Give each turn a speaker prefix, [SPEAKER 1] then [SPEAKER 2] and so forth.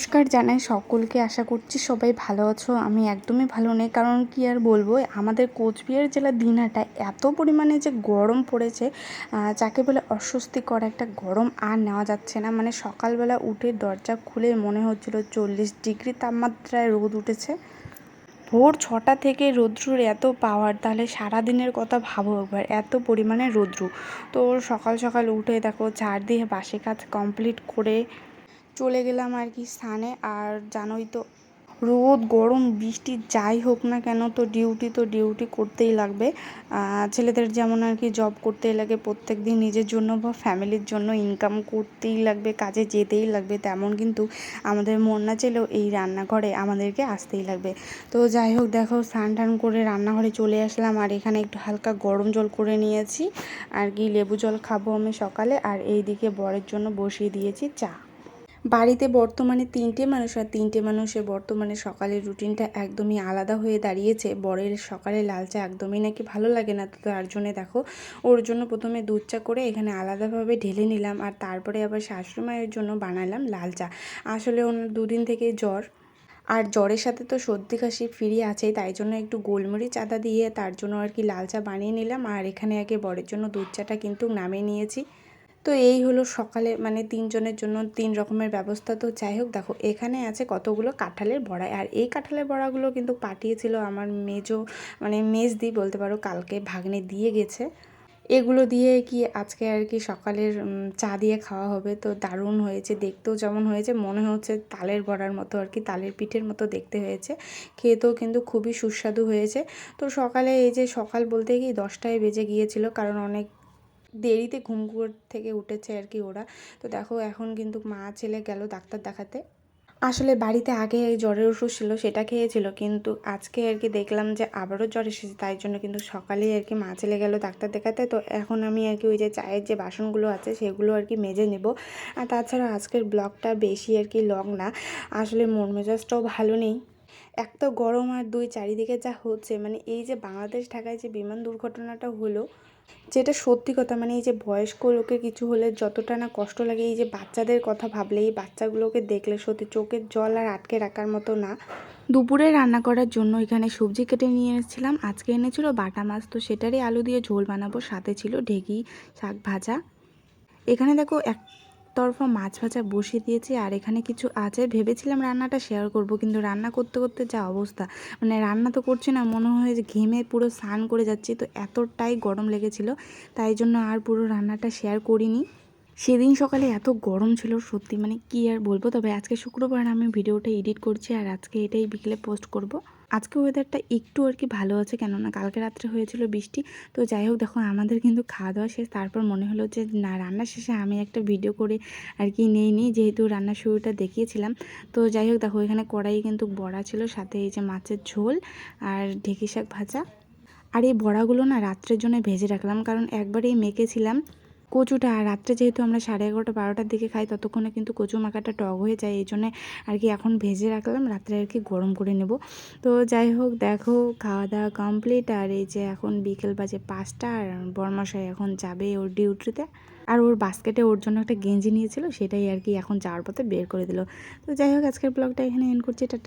[SPEAKER 1] নমস্কার জানাই সকলকে। আশা করছি সবাই ভালো আছো। আমি একদমই ভালো নেই। কারণ কি আর বলব, আমাদের কোচবিহার জেলার দিনহাটা এত পরিমাণে যে গরম পড়েছে যাকে বলে অস্বস্তিকর একটা গরম আর নেওয়া যাচ্ছে না। মানে সকালবেলা উঠে দরজা খুলে মনে হচ্ছিল চল্লিশ ডিগ্রি তাপমাত্রায় রোদ উঠেছে। ভোর ছটা থেকে রৌদ্রুর এত পাওয়ার তাহলে সারা দিনের কথা ভাবো একবার, এত পরিমাণে রৌদ্রু। তো সকাল সকাল উঠে দেখো ঝাড় দিয়ে বাসি কাজ কমপ্লিট করে চলে গেলাম আর কি স্থানে। আর জানোই তো, রোদ, গরম, বৃষ্টি যাই হোক না কেন, তো ডিউটি তো ডিউটি করতেই লাগবে। ছেলেদের যেমন আর কি জব করতেই লাগে, প্রত্যেক দিন নিজের জন্য বা ফ্যামিলির জন্য ইনকাম করতেই লাগবে, কাজে যেতেই লাগবে, তেমন কিন্তু আমাদের মন না চাইলেও এই রান্নাঘরে আমাদেরকে আসতেই লাগবে। তো যাই হোক, দেখো স্নান টান করে রান্নাঘরে চলে আসলাম, আর এখানে একটু হালকা গরম জল করে নিয়েছি। আর কি লেবু জল খাব আমি সকালে, আর এইদিকে বরের জন্য বসিয়ে দিয়েছি চা। বাড়িতে বর্তমানে তিনটে মানুষ আর তিনটে মানুষের বর্তমানে সকালের রুটিনটা একদমই আলাদা হয়ে দাঁড়িয়েছে। বরের সকালে লাল চা একদমই নাকি ভালো লাগে না, তো তার জন্য দেখো, ওর জন্য প্রথমে দুধ চা করে এখানে আলাদাভাবে ঢেলে নিলাম আর তারপরে আবার শাশুড়ি মায়ের জন্য বানালাম লাল চা। আসলে ওনার দুদিন থেকে জ্বর আর জ্বরের সাথে তো সর্দি কাশি ফ্রি আছেই, তাই জন্য একটু গোলমরিচ আদা দিয়ে তার জন্য আর কি লাল চা বানিয়ে নিলাম আর এখানে আগে বরের জন্য দুধ চাটা কিন্তু নামিয়ে নিয়েছি। তো এই হলো সকালে মানে তিনজনের জন্য তিন রকমের ব্যবস্থা। তো যাই হোক দেখো, এখানে আছে কতগুলো কাঁঠালের বড়া। আর এই কাঁঠালের বড়াগুলো কিন্তু পাঠিয়েছিল আমার মেজো মানে মেজ দি বলতে পারো, কালকে ভাগ্নে দিয়ে গেছে। এগুলো দিয়ে কি আজকে আর কি সকালের চা দিয়ে খাওয়া হবে? তো দারুণ হয়েছে, দেখতেও যেমন হয়েছে, মনে হচ্ছে তালের বড়ার মতো আর কি, তালের পিঠের মতো দেখতে হয়েছে। খেতেও কিন্তু খুবই সুস্বাদু হয়েছে। তো সকালে এই যে সকাল বলতে কি দশটায় বেজে গিয়েছিল, কারণ অনেক দেরিতে ঘুম থেকে উঠেছে আর কি ওরা। তো দেখো এখন কিন্তু মা, ছেলে গেল ডাক্তার দেখাতে। আসলে বাড়িতে আগে জ্বরের ওষুধ ছিল, সেটা খেয়েছিল, কিন্তু আজকে আর কি দেখলাম যে আবারও জ্বর এসেছে, তাই জন্য কিন্তু সকালেই আর কি মা, ছেলে গেল ডাক্তার দেখাতে। তো এখন আমি আর কি ওই যে চায়ের যে বাসনগুলো আছে, সেগুলো আর কি মেজে নেব। আর তাছাড়া আজকের ব্লগটা বেশি আর কি লং না, আসলে মন মেজাজটাও ভালো নেই। এক তো গরম আর দুই, চারিদিকে যা হচ্ছে মানে এই যে বাংলাদেশ ঢাকায় যে বিমান দুর্ঘটনাটা হলো যেটা সত্যি কথা মানে এই যে বয়স্ক লোকের কিছু হলে যতটা না কষ্ট লাগে, এই যে বাচ্চাদের কথা ভাবলে, এই বাচ্চাগুলোকে দেখলে সত্যি চোখের জল আর আটকে রাখার মতো না। দুপুরে রান্না করার জন্য এখানে সবজি কেটে নিয়ে এসেছিলাম। আজকে এনেছিল বাটা মাছ, তো সেটারই আলু দিয়ে ঝোল বানাবো। সাথে ছিল ঢেকি শাক ভাজা। এখানে দেখো এক তরফা মাছ ভাজা বসিয়ে দিয়েছি আর এখানে কিছু আছে। ভেবেছিলাম রান্নাটা শেয়ার করব, কিন্তু রান্না করতে করতে যা অবস্থা। মানে রান্না তো করছি না, মনে হয় যে ঘেমে পুরো স্নান করে যাচ্ছি, তো এতটাই গরম লেগেছিল, তাই জন্য আর পুরো রান্নাটা শেয়ার করিনি। সেদিন সকালে এত গরম ছিল, সত্যি মানে কি আর বলব? তবে আজকে শুক্রবার আমি ভিডিওটা এডিট করছি আর আজকে এটাই বিকেলে পোস্ট করব। আজকে ওয়েদারটা একটু আর কি ভালো আছে, কেননা কালকে রাত্রে হয়েছিল বৃষ্টি। তো যাই হোক, দেখো, আমাদের কিন্তু খাওয়া দাওয়া শেষ, তারপর মনে হলো যে, না রান্নার শেষে আমি একটা ভিডিও করে আর কি নেই নিই। যেহেতু রান্নার শুরুটা দেখিয়েছিলাম। তো যাই হোক, দেখো, এখানে কড়াই কিন্তু বড়া ছিল, সাথে এই যে মাছের ঝোল আর ঢেঁকি শাক ভাজা। আর এই বড়াগুলো না রাত্রের জন্য ভেজে রাখলাম, কারণ একবারেই মেখেছিলাম। কচুটা রাত্রে যেহেতু আমরা সাড়ে এগারোটা, বারোটার দিকে খাই, ততক্ষণে কিন্তু কচু মাখাটা টক হয়ে যায়, এই জন্যে আর কি এখন ভেজে রাখলাম, রাত্রে আর কি গরম করে নেব। তো যাই হোক, দেখো খাওয়া দাওয়া কমপ্লিট আর এই যে এখন বিকেল বাজে পাঁচটা, আর বরমশাই এখন যাবে ওর ডিউটিতে। আর ওর বাস্কেটে ওর জন্য একটা গেঞ্জি নিয়েছিল, সেটাই আর কি এখন যাওয়ার পথে বের করে দিল। তো যাই হোক, আজকের ব্লগটা এখানে এন্ড করছি এটা